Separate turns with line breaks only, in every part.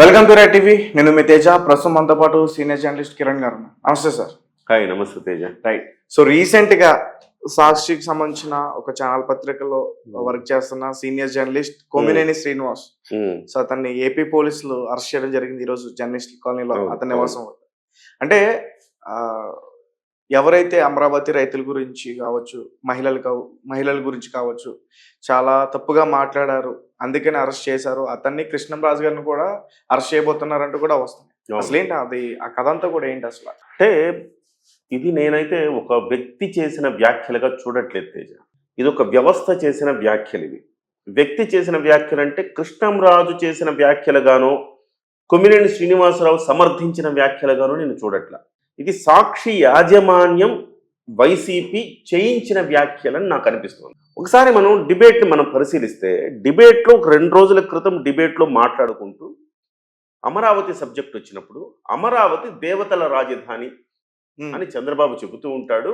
Welcome to right TV. నేను మీ తేజ. ప్రస్తుతం మనతో పాటు సీనియర్ జర్నలిస్ట్ కిరణ్ గారు. నమస్తే సార్.
హాయ్ నమస్తే తేజ.
రైట్. సో రీసెంట్గా సాక్షికి సంబంధించిన ఒక ఛానల్ పత్రికలో వర్క్ చేస్తున్న senior journalist Kommineni Srinivas. So అతన్ని ఏపీ పోలీసులు అరెస్ట్ చేయడం జరిగింది ఈ రోజు జర్నలిస్ట్ కాలనీలో. అతని నివాసం. అంటే ఎవరైతే అమరావతి రైతుల గురించి కావచ్చు మహిళలు కావ మహిళల గురించి కావచ్చు చాలా తప్పుగా మాట్లాడారు. అందుకని అరెస్ట్ చేశారు. అతన్ని కృష్ణంరాజు గారిని కూడా అరెస్ట్ చేయబోతున్నారంటూ కూడా వస్తుంది. అసలు ఏంటి అది? ఆ కథ అంతా కూడా ఏంటి అసలు?
అంటే ఇది నేనైతే ఒక వ్యక్తి చేసిన వ్యాఖ్యలుగా చూడట్లేదు తేజ. ఇది ఒక వ్యవస్థ చేసిన వ్యాఖ్యలు ఇవి. వ్యక్తి చేసిన వ్యాఖ్యలు అంటే కృష్ణంరాజు చేసిన వ్యాఖ్యలుగానో కొమ్మినేని శ్రీనివాసరావు సమర్థించిన వ్యాఖ్యలుగానో నేను చూడట్లా. ఇది సాక్షి యాజమాన్యం వైసీపీ చేయించిన వ్యాఖ్యలని నాకు అనిపిస్తుంది. ఒకసారి మనం డిబేట్ని మనం పరిశీలిస్తే డిబేట్లో ఒక రెండు రోజుల క్రితం డిబేట్లో మాట్లాడుకుంటూ అమరావతి సబ్జెక్ట్ వచ్చినప్పుడు అమరావతి దేవతల రాజధాని అని చంద్రబాబు చెబుతూ ఉంటాడు.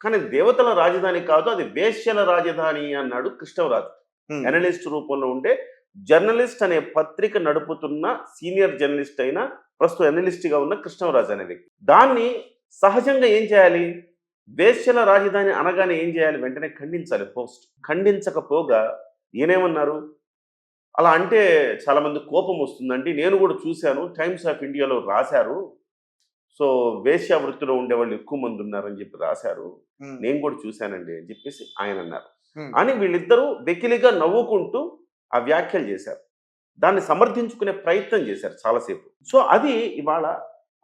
కానీ దేవతల రాజధాని కాదు అది వేశ్యల రాజధాని అన్నాడు కృష్ణరాజు
ఉమ్,
అనలిస్ట్ రూపంలో ఉండే జర్నలిస్ట్ అనే పత్రిక నడుపుతున్న సీనియర్ జర్నలిస్ట్ అయిన ప్రస్తుతం అనలిస్ట్గా ఉన్న కృష్ణరాజు అనే వ్యక్తి. దాన్ని సహజంగా ఏం చేయాలి? వేశ్యల రాజధాని అనగానే ఏం చేయాలి? వెంటనే ఖండించాలి పోస్ట్. ఖండించకపోగా ఈయనేమన్నారు? అలా అంటే చాలా మంది కోపం వస్తుందండి. నేను కూడా చూశాను. టైమ్స్ ఆఫ్ ఇండియాలో రాశారు. సో వేశ్య వృత్తిలో ఉండే వాళ్ళు ఎక్కువ మంది ఉన్నారని చెప్పి రాశారు. నేను కూడా చూశానండి అని చెప్పేసి ఆయన అన్నారు. అని వీళ్ళిద్దరూ వెకిలిగా నవ్వుకుంటూ ఆ వ్యాఖ్యలు చేశారు. దాన్ని సమర్థించుకునే ప్రయత్నం చేశారు చాలాసేపు. సో అది ఇవాళ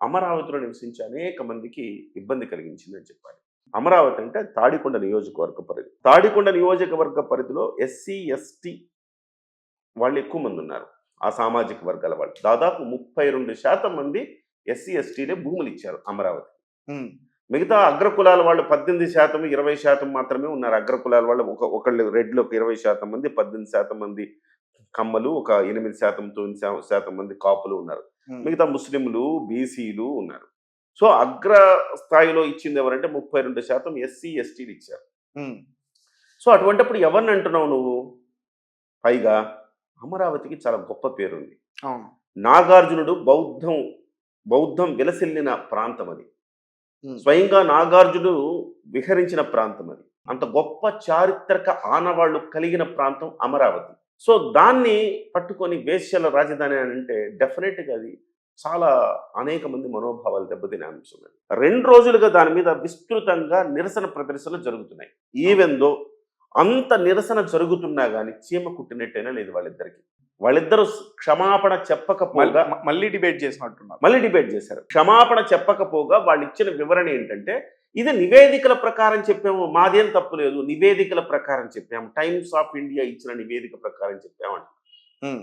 అమరావతిలో నివసించే అనేక మందికి ఇబ్బంది కలిగించిందని చెప్పాలి. అమరావతి అంటే తాడికొండ నియోజకవర్గ పరిధి. తాడికొండ నియోజకవర్గ పరిధిలో ఎస్సీ ఎస్టీ వాళ్ళు ఎక్కువ మంది ఉన్నారు. ఆ సామాజిక వర్గాల వాళ్ళు. దాదాపు ముప్పై రెండు శాతం మంది ఎస్సీ ఎస్టీలే భూములు ఇచ్చారు అమరావతి మిగతా అగ్రకులాల వాళ్ళు పద్దెనిమిది శాతం ఇరవై శాతం మాత్రమే ఉన్నారు. అగ్రకులాల వాళ్ళు ఒక ఒకళ్ళు రెడ్లు ఒక ఇరవై శాతం మంది పద్దెనిమిది శాతం మంది కమ్మలు ఒక ఎనిమిది శాతం తొమ్మిది శాతం మంది కాపులు ఉన్నారు. మిగతా ముస్లింలు బీసీలు ఉన్నారు. సో అగ్ర స్థాయిలో ఇచ్చింది ఎవరంటే ముప్పై రెండు శాతం ఎస్సీ ఎస్టీలు ఇచ్చారు. సో అటువంటిప్పుడు ఎవరిని అంటున్నావు నువ్వు? పైగా అమరావతికి చాలా గొప్ప పేరుంది. నాగార్జునుడు బౌద్ధం బౌద్ధం విలసిల్లిన ప్రాంతం అది. స్వయంగా నాగార్జునుడు విహరించిన ప్రాంతం అది. అంత గొప్ప చారిత్రక ఆనవాళ్ళు కలిగిన ప్రాంతం అమరావతి. సో దాన్ని పట్టుకొని వేశ్యల రాజధాని అని అంటే డెఫినెట్గా అది చాలా అనేక మంది మనోభావాలు దెబ్బతినే అంశం రెండు రోజులుగా దాని మీద విస్తృతంగా నిరసన ప్రదర్శనలు జరుగుతున్నాయి. ఈవెందో అంత నిరసన జరుగుతున్నా కానీ చీమ కుట్టినట్టయినా లేదు వాళ్ళిద్దరికి. వాళ్ళిద్దరూ క్షమాపణ చెప్పకపోగా
మళ్ళీ- డిబేట్ చేసినట్టున్నారు.
మళ్ళీ డిబేట్ చేశారు. క్షమాపణ చెప్పకపోగా వాళ్ళు ఇచ్చిన వివరణ ఏంటంటే ఇది నివేదికల ప్రకారం చెప్పాము మాదేం తప్పు లేదు నివేదికల ప్రకారం చెప్పాము టైమ్స్ ఆఫ్ ఇండియా ఇచ్చిన నివేదిక ప్రకారం చెప్పామంట
ఉమ్,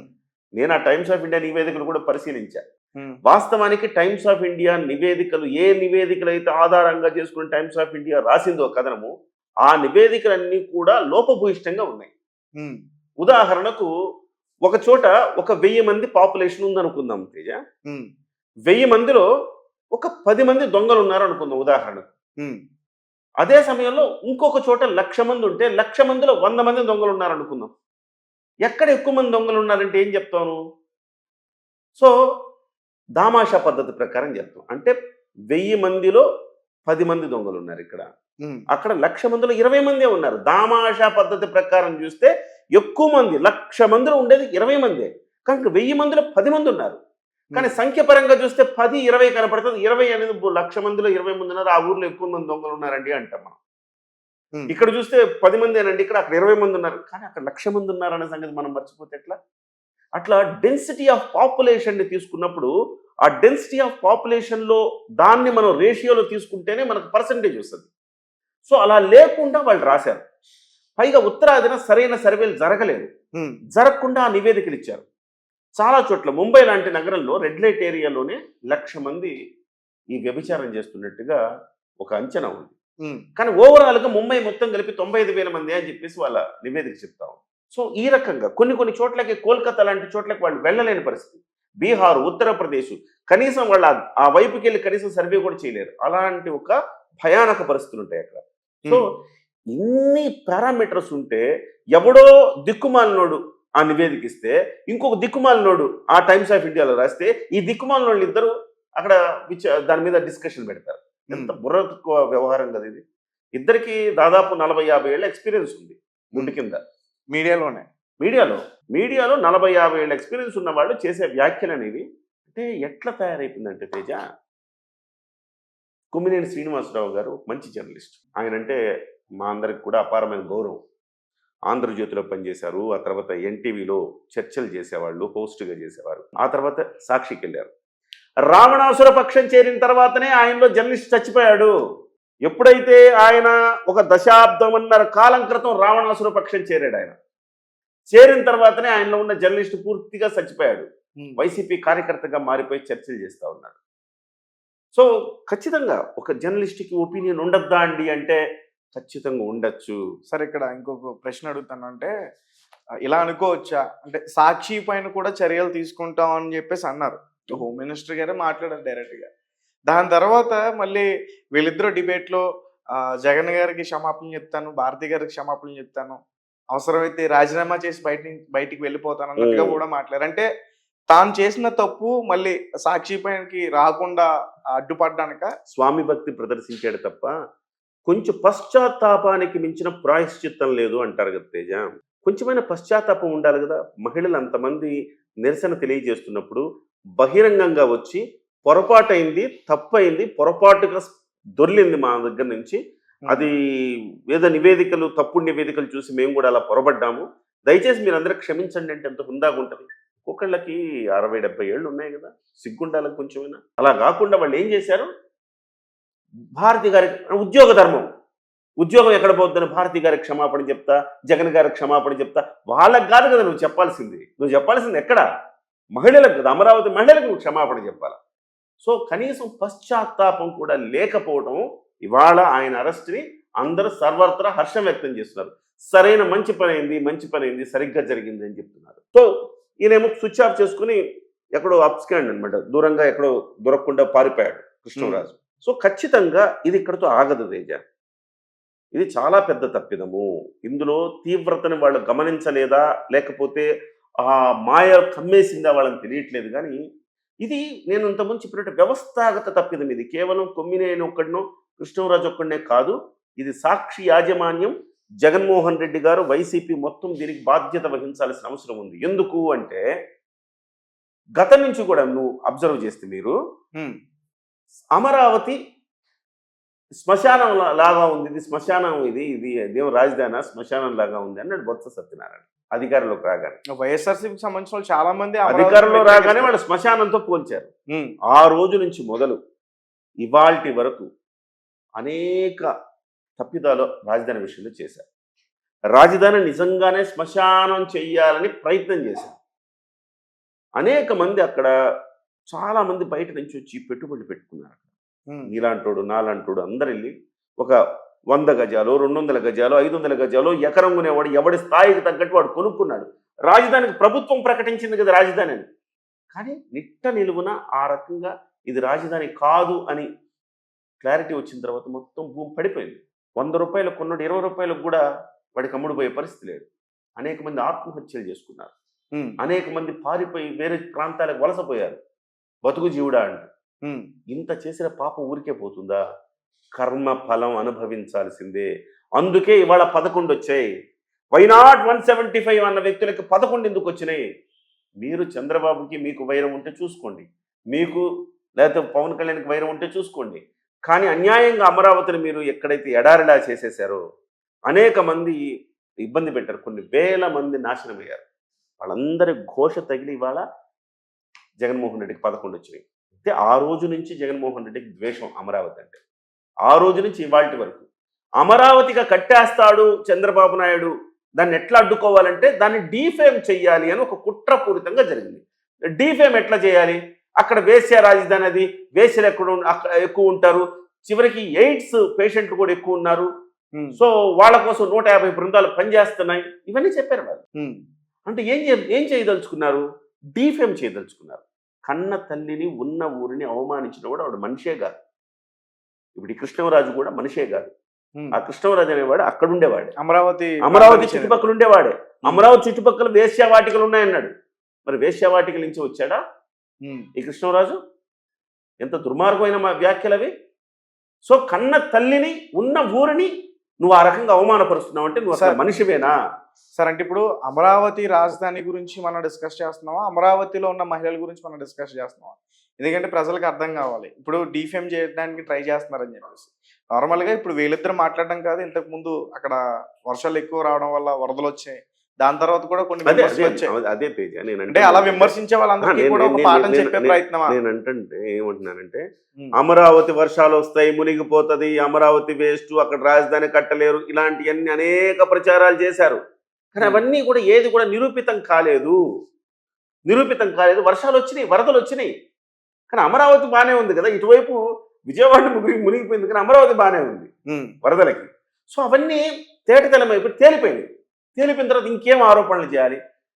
నేను ఆ టైమ్స్ ఆఫ్ ఇండియా నివేదికలు కూడా పరిశీలించాను
ఉమ్,
వాస్తవానికి టైమ్స్ ఆఫ్ ఇండియా నివేదికలు ఏ నివేదికలు అయితే ఆధారంగా చేసుకుని టైమ్స్ ఆఫ్ ఇండియా రాసిందో కథనము ఆ నివేదికలన్నీ కూడా లోపభూయిష్టంగా ఉన్నాయి. ఉదాహరణకు ఒక చోట ఒక వెయ్యి మంది పాపులేషన్ ఉందనుకుందాం తేజ. వెయ్యి మందిలో ఒక పది మంది దొంగలు ఉన్నారు అనుకుందాం ఉదాహరణకు.
ఉమ్,
అదే సమయంలో ఇంకొక చోట లక్ష మంది ఉంటే లక్ష మందిలో వంద మంది దొంగలు ఉన్నారు అనుకుందాం ఎక్కడ ఎక్కువ మంది దొంగలు ఉన్నారంటే ఏం చెప్తాను? సో దామాషా పద్ధతి ప్రకారం చెప్తాం. అంటే వెయ్యి మందిలో పది మంది దొంగలు ఉన్నారు ఇక్కడ అక్కడ లక్ష మందిలో ఇరవై మందే ఉన్నారు. దామాషా పద్ధతి ప్రకారం చూస్తే ఎక్కువ మంది లక్ష మందిలో ఉండేది ఇరవై మందే. కనుక వెయ్యి మందిలో పది మంది ఉన్నారు. కానీ సంఖ్య పరంగా చూస్తే పది ఇరవై కనపడుతుంది. ఇరవై అనేది లక్ష మందిలో ఇరవై మంది ఉన్నారు. ఆ ఊర్లో ఎక్కువ మంది దొంగలు ఉన్నారండి అంటాం మనం. ఇక్కడ చూస్తే పది మంది అనండి ఇక్కడ అక్కడ ఇరవై మంది ఉన్నారు. కానీ అక్కడ లక్ష మంది ఉన్నారనే సంగతి మనం మర్చిపోతే ఎట్లా? అట్లా డెన్సిటీ ఆఫ్ పాపులేషన్ని తీసుకున్నప్పుడు ఆ డెన్సిటీ ఆఫ్ పాపులేషన్లో దాన్ని మనం రేషియోలో తీసుకుంటేనే మనకు పర్సంటేజ్ వస్తుంది. సో అలా లేకుండా వాళ్ళు రాశారు. పైగా ఉత్తరాదిన సరైన సర్వేలు జరగలేదు. జరగకుండా ఆ నివేదికలు ఇచ్చారు. చాలా చోట్ల ముంబై లాంటి నగరంలో రెడ్ లైట్ ఏరియాలోనే లక్ష మంది ఈ వ్యభిచారం చేస్తున్నట్టుగా ఒక అంచనా ఉంది. కానీ ఓవరాల్గా ముంబై మొత్తం కలిపి తొంభై ఐదు వేల మంది అని చెప్పేసి వాళ్ళ నివేదిక చెప్తాం సో ఈ రకంగా కొన్ని కొన్ని చోట్లకి కోల్కతా లాంటి చోట్లకి వాళ్ళు వెళ్ళలేని పరిస్థితి. బీహార్ ఉత్తరప్రదేశ్ కనీసం వాళ్ళ ఆ- వైపుకి వెళ్ళి కనీసం సర్వే కూడా చేయలేరు. అలాంటి ఒక భయానక పరిస్థితులు ఉంటాయి అక్కడ. సో ఇన్ని పారామీటర్స్ ఉంటే ఎవడో దిక్కుమాలినోడు ఆ నివేదిక ఇస్తే ఇంకొక దిక్కుమాలినోడు ఆ టైమ్స్ ఆఫ్ ఇండియాలో రాస్తే ఈ దిక్కుమాలినోళ్ళు ఇద్దరు అక్కడ దాని మీద డిస్కషన్ పెడతారు. ఎంత బుర్ర వ్యవహారం కదా ఇది. ఇద్దరికి దాదాపు నలభై యాభై ఏళ్ళ ఎక్స్పీరియన్స్ ఉంది ముందు కింద.
మీడియాలోనే?
మీడియాలో. మీడియాలో నలభై యాభై ఏళ్ళ ఎక్స్పీరియన్స్ ఉన్న వాళ్ళు చేసే వ్యాఖ్యలు అనేవి అంటే ఎట్లా తయారైపోయిందంటే తేజ కుమ్మినేని శ్రీనివాసరావు గారు మంచి జర్నలిస్ట్. ఆయన అంటే మా అందరికి కూడా అపారమైన గౌరవం. ఆంధ్రజ్యోతిలో పనిచేశారు ఆ తర్వాత ఎన్టీవీలో చర్చలు చేసేవాళ్ళు హోస్ట్గా చేసేవారు. ఆ తర్వాత సాక్షికి వెళ్ళారు. రావణాసుర పక్షం చేరిన తర్వాతనే ఆయనలో జర్నలిస్ట్ చచ్చిపోయాడు. ఎప్పుడైతే ఆయన ఒక దశాబ్దమన్నర కాలం క్రితం రావణాసుర పక్షం చేరాడు ఆయన. చేరిన తర్వాతనే ఆయనలో ఉన్న జర్నలిస్ట్ పూర్తిగా చచ్చిపోయాడు. వైసీపీ కార్యకర్తగా మారిపోయి చర్చలు చేస్తూ ఉన్నాడు. సో ఖచ్చితంగా ఒక జర్నలిస్ట్కి ఒపీనియన్ ఉండద్దా అండి అంటే ఖచ్చితంగా ఉండొచ్చు.
సరే ఇక్కడ ఇంకొక ప్రశ్న అడుగుతాను అంటే ఇలా అనుకోవచ్చా? అంటే సాక్షి పైన కూడా చర్యలు తీసుకుంటాం అని చెప్పేసి అన్నారు. హోమ్ మినిస్టర్ గారే మాట్లాడారు డైరెక్ట్గా దాని తర్వాత మళ్ళీ వీళ్ళిద్దరూ డిబేట్లో ఆ, జగన్ గారికి క్షమాపణ చెప్తాను భారతి గారికి క్షమాపణ చెప్తాను అవసరమైతే రాజీనామా చేసి బయట బయటికి వెళ్ళిపోతాను అన్నట్టుగా. కూడా మాట్లాడారు. అంటే తాను చేసిన తప్పు మళ్ళీ సాక్షి పైనకి రాకుండా అడ్డుపడ్డానిక?
స్వామి భక్తి ప్రదర్శించాడు తప్ప కొంచెం పశ్చాత్తాపానికి మించిన ప్రాయశ్చిత్తం లేదు అంటారు కదా తేజ. కొంచెమైన పశ్చాత్తాపం ఉండాలి కదా. మహిళలు అంతమంది నిరసన తెలియజేస్తున్నప్పుడు బహిరంగంగా వచ్చి పొరపాటైంది తప్పైంది పొరపాటుగా దొర్లింది మా దగ్గర నుంచి. అది ఏదో నివేదికలు తప్పుడు నివేదికలు చూసి మేము కూడా అలా పొరబడ్డాము. దయచేసి మీరు అందరూ క్షమించండి అంటే ఎంత హుందాగా ఉంటుంది. ఒక్కొక్కళ్ళకి అరవై డెబ్బై ఏళ్ళు ఉన్నాయి కదా. సిగ్గుండాలి కొంచెమైనా. అలా కాకుండా వాళ్ళు ఏం చేశారు? భారతి గారి ఉద్యోగ ధర్మం. ఉద్యోగం ఎక్కడ పోతుందని భారతి గారికి క్షమాపణ చెప్తా జగన్ గారికి క్షమాపణ చెప్తా వాళ్ళకి కాదు కదా నువ్వు చెప్పాల్సింది. నువ్వు చెప్పాల్సింది ఎక్కడ? మహిళలకు కదా అమరావతి మహిళలకు నువ్వు క్షమాపణ చెప్పాలి? సో కనీసం పశ్చాత్తాపం కూడా లేకపోవడం ఇవాళ ఆయన అరెస్ట్ని అందరూ సర్వత్రా హర్షం వ్యక్తం చేస్తున్నారు. సరైన మంచి పని అయింది మంచి పని అయింది సరిగ్గా జరిగింది అని చెప్తున్నారు. సో ఈయనేమో స్విచ్ ఆఫ్ చేసుకుని ఎక్కడో అప్స్కాండ్ అనమాట దూరంగా ఎక్కడో దొరకకుండా పారిపోయాడు కృష్ణరాజు. సో ఖచ్చితంగా ఇది ఇక్కడతో ఆగదు తేజ. ఇది చాలా పెద్ద తప్పిదము. ఇందులో తీవ్రతని వాళ్ళు గమనించలేదా? లేకపోతే ఆ మాయ కమ్మేసిందా వాళ్ళని తెలియట్లేదు. కానీ ఇది నేను ఇంతకుముందు చెప్పినట్టు వ్యవస్థాగత తప్పిదం ఇది. కేవలం కొమ్మినేని ఒక్కడినో కృష్ణరాజు ఒక్కడనే కాదు. ఇది సాక్షి యాజమాన్యం జగన్మోహన్ రెడ్డి గారు వైసీపీ మొత్తం దీనికి బాధ్యత వహించాల్సిన అవసరం ఉంది. ఎందుకు అంటే గతం నుంచి కూడా నువ్వు అబ్జర్వ్ చేస్తే మీరు అమరావతి శ్మశానం లాగా ఉంది. ఇది శ్మశానం ఇది ఇది దేవ రాజధాని శ్మశానం లాగా ఉంది అన్నాడు బొత్స సత్యనారాయణ అధికారంలోకి రాగానే.
వైఎస్ఆర్సీకి సంబంధించిన వాళ్ళు చాలా మంది
అధికారంలో రాగానే వాళ్ళు శ్మశానంతో పోల్చారు ఆ రోజు నుంచి మొదలు ఇవాల్టి వరకు అనేక తప్పిదాలు రాజధాని విషయంలో చేశారు. రాజధాని నిజంగానే శ్మశానం చెయ్యాలని ప్రయత్నం చేశారు. అనేక మంది అక్కడ చాలా మంది బయట నుంచి వచ్చి పెట్టుబడులు పెట్టుకున్నారు. నీలాంటోడు నాలాంటోడు అందరు వెళ్ళి ఒక వంద గజాలు రెండు వందల గజాలు ఐదు వందల గజాలు ఎకరం కొనేవాడు ఎవడి స్థాయికి తగ్గట్టు వాడు కొనుక్కున్నాడు. రాజధానికి ప్రభుత్వం ప్రకటించింది కదా రాజధాని అని. కానీ నిట్ట నిలువున ఆ రకంగా ఇది రాజధాని కాదు అని క్లారిటీ వచ్చిన తర్వాత మొత్తం భూమి పడిపోయింది. వంద రూపాయలు కొన్నాడు ఇరవై రూపాయలకు కూడా వాడికి అమ్ముడుపోయే పరిస్థితి లేదు. అనేక మంది ఆత్మహత్యలు చేసుకున్నారు. అనేక మంది పారిపోయి వేరే ప్రాంతాలకు వలసపోయారు బతుకు జీవుడా అంటూ. ఇంత చేసిన పాపం ఊరికే పోతుందా? కర్మ ఫలం అనుభవించాల్సిందే. అందుకే ఇవాళ పదకొండు వచ్చాయి వైనాట్ వన్ సెవెంటీ ఫైవ్ అన్న వ్యక్తులకు పదకొండు ఎందుకు వచ్చినాయి? మీరు చంద్రబాబుకి మీకు వైరం ఉంటే చూసుకోండి. మీకు లేకపోతే పవన్ కళ్యాణ్కి వైరం ఉంటే చూసుకోండి. కానీ అన్యాయంగా అమరావతిని మీరు ఎక్కడైతే ఎడారిలా చేసేసారో అనేక మంది ఇబ్బంది పెట్టారు. కొన్ని వేల మంది నాశనమయ్యారు. వాళ్ళందరి ఘోష తగిలి ఇవాళ జగన్మోహన్ రెడ్డికి పదకొండు వచ్చినాయి. అయితే ఆ రోజు నుంచి జగన్మోహన్ రెడ్డికి ద్వేషం అమరావతి అంటే. ఆ రోజు నుంచి ఇవాళ వరకు. అమరావతిగా కట్టేస్తాడు చంద్రబాబు నాయుడు. దాన్ని ఎట్లా అడ్డుకోవాలంటే దాన్ని డీఫేమ్ చెయ్యాలి అని ఒక కుట్రపూరితంగా జరిగింది. డీఫేమ్ ఎట్లా చేయాలి? అక్కడ వేశ్య రాజధాని అది. వేశ్యలు ఎక్కడ ఎక్కువ ఉంటారు. చివరికి ఎయిడ్స్ పేషెంట్లు కూడా ఎక్కువ ఉన్నారు. సో వాళ్ళ కోసం నూట యాభై బృందాలు పనిచేస్తున్నాయి. ఇవన్నీ చెప్పారు వాళ్ళు. అంటే ఏం ఏం చేయదలుచుకున్నారు? డీఫేమ్ చేయదలుచుకున్నారు. కన్న తల్లిని ఉన్న ఊరిని అవమానించిన కూడా ఆవిడ మనిషే కాదు. ఇప్పుడు ఈ కృష్ణరాజు కూడా మనిషే కాదు. ఆ కృష్ణరాజు అనేవాడు అక్కడ ఉండేవాడు.
అమరావతి
అమరావతి చుట్టుపక్కల ఉండేవాడే. అమరావతి చుట్టుపక్కల వేశ్యావాటికలు ఉన్నాయన్నాడు. మరి వేశ్యావాటికల నుంచి వచ్చాడా. ఈ కృష్ణరాజు ఎంత దుర్మార్గమైన మా వ్యాఖ్యలు అవి. సో కన్న తల్లిని ఉన్న ఊరిని నువ్వు ఆ రకంగా అవమానపరుస్తున్నావు అంటే నువ్వు అసలు. మనిషివేనా?
సరే అంటే ఇప్పుడు అమరావతి రాజధాని గురించి మనం డిస్కస్ చేస్తున్నామా? అమరావతిలో ఉన్న మహిళల గురించి మనం డిస్కస్ చేస్తున్నామా? ఎందుకంటే ప్రజలకు అర్థం కావాలి. ఇప్పుడు డిఫేమ్ చేయడానికి ట్రై చేస్తున్నారని చెప్పేసి. నార్మల్గా ఇప్పుడు వీళ్ళిద్దరు మాట్లాడడం కాదు. ఇంతకు ముందు అక్కడ వర్షాలు ఎక్కువ రావడం వల్ల వరదలు వచ్చాయి. దాని తర్వాత కూడా కొన్ని
అదే తేజ
అంటే అలా విమర్శించే వాళ్ళందరికీ కూడా ఒక పాఠం చెప్పే ప్రయత్నమా?
నేను అంటుంటే ఏమంటున్నానంటే. అమరావతి వర్షాలు వస్తాయి మునిగిపోతది అమరావతి వేస్ట్ అక్కడ రాజధాని కట్టలేరు ఇలాంటివన్నీ అనేక ప్రచారాలు చేశారు. కానీ
Hmm.
అవన్నీ కూడా ఏది కూడా నిరూపితం కాలేదు. నిరూపితం కాలేదు. వర్షాలు వచ్చినాయి వరదలు వచ్చినాయి. కానీ అమరావతి బాగానే ఉంది కదా. ఇటువైపు విజయవాడ మునిగి మునిగిపోయింది కానీ అమరావతి బాగానే ఉంది
ఉమ్.
వరదలకి. సో అవన్నీ తేటతెల్లమైపోయి తేలిపోయినాయి. తేలిపోయిన తర్వాత ఇంకేం ఆరోపణలు చేయాలి?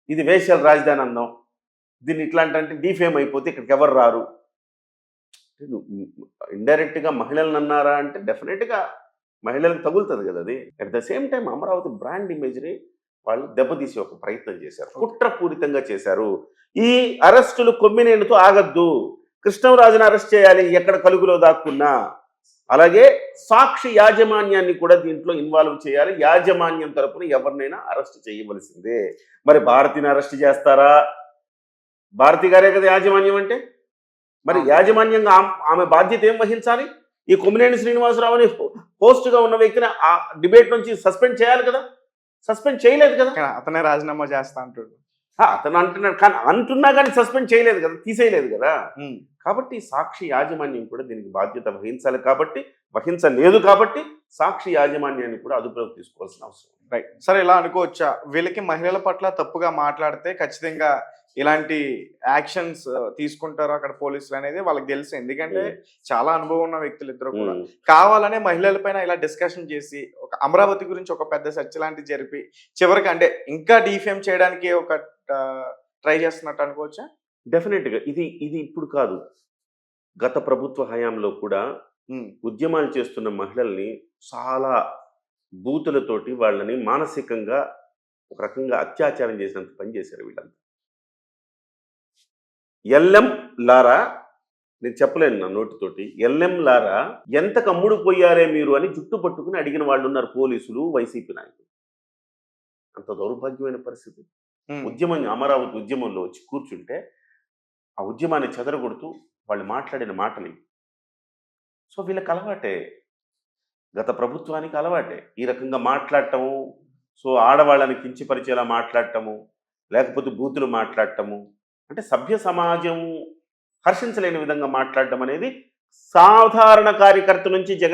ఇది వేశ్యాల రాజధాని అందాం దీన్ని ఇట్లాంటి అంటే డీఫేమ్ అయిపోతే ఇక్కడికి ఎవరు రారు? ఇండైరెక్ట్గా మహిళలను అన్నారా అంటే డెఫినెట్గా మహిళలకు తగులుతుంది కదా అది. At the same time Amaravati brand ఇమేజ్ని వాళ్ళు దెబ్బతీసి ఒక ప్రయత్నం చేశారు. కుట్రపూరితంగా చేశారు. ఈ అరెస్టులు కొమ్మినేనితో ఆగద్దు. కృష్ణరాజును అరెస్ట్ చేయాలి ఎక్కడ కలుగులో దాక్కున్నా. అలాగే సాక్షి యాజమాన్యాన్ని కూడా దీంట్లో ఇన్వాల్వ్ చేయాలి. యాజమాన్యం తరపున ఎవరినైనా అరెస్ట్ చేయవలసిందే. మరి భారతిని అరెస్ట్ చేస్తారా? భారతి గారే కదా యాజమాన్యం అంటే? మరి యాజమాన్యంగా ఆమ్- బాధ్యత ఏం వహించాలి? ఈ కొమ్మినేని శ్రీనివాసరావు అని పోస్ట్గా ఉన్న వ్యక్తిని ఆ డిబేట్ నుంచి సస్పెండ్ చేయాలి కదా? సస్పెండ్ చేయలేదు కదా?
అతనే రాజీనామా చేస్తా అంటాడు.
అతను అంటున్నాడు. కానీ అంటున్నా కానీ సస్పెండ్ చేయలేదు కదా తీసేయలేదు కదా. కాబట్టి సాక్షి యాజమాన్యం కూడా దీనికి బాధ్యత వహించాలి కాబట్టి వహించలేదు కాబట్టి సాక్షి యాజమాన్యాన్ని కూడా అదుపులోకి తీసుకోవాల్సిన అవసరం.
రైట్ సరే ఇలా అనుకోవచ్చా? వీళ్ళకి మహిళల పట్ల తప్పుగా మాట్లాడితే ఖచ్చితంగా ఇలాంటి యాక్షన్స్ తీసుకుంటారు అక్కడ పోలీసులు అనేది వాళ్ళకి తెలుసు. ఎందుకంటే చాలా అనుభవం ఉన్న వ్యక్తులు ఇద్దరు కూడా.
ఉమ్.
కావాలనే మహిళల పైన ఇలా డిస్కషన్ చేసి ఒక అమరావతి గురించి ఒక పెద్ద చర్చ లాంటిది జరిపి చివరికి అంటే ఇంకా డిఫేమ్ చేయడానికి ఒక ట్రై చేస్తున్నట్టు అనుకోవచ్చా?
డెఫినెట్గా ఇది ఇది ఇప్పుడు కాదు. గత ప్రభుత్వ హయాంలో కూడా
ఉమ్,
ఉద్యమాలు చేస్తున్న మహిళల్ని చాలా బూతులతోటి వాళ్ళని మానసికంగా ఒక రకంగా అత్యాచారం చేసినంత పని చేశారు వీళ్ళంతా. ఎల్ఎం లారా? నేను చెప్పలేను నా నోటితోటి. ఎల్ఎం లారా ఎంత కమ్ముడు పోయారే మీరు అని జుట్టు పట్టుకుని అడిగిన వాళ్ళు ఉన్నారు పోలీసులు వైసీపీ నాయకులు. అంత దౌర్భాగ్యమైన పరిస్థితి. ఉద్యమం అమరావతి ఉద్యమంలో వచ్చి కూర్చుంటే ఆ ఉద్యమాన్ని చెదరగొడుతూ వాళ్ళు మాట్లాడిన మాటలు సో వీళ్ళకి అలవాటే. గత ప్రభుత్వానికి అలవాటే. ఈ రకంగా మాట్లాడటము సో ఆడవాళ్ళని కించపరిచేలా మాట్లాడటము లేకపోతే బూతులు మాట్లాడటము అంటే సభ్య సమాజం హర్షించలేని విధంగా మాట్లాడటం అనేది సాధారణ కార్యకర్త నుంచి జగన్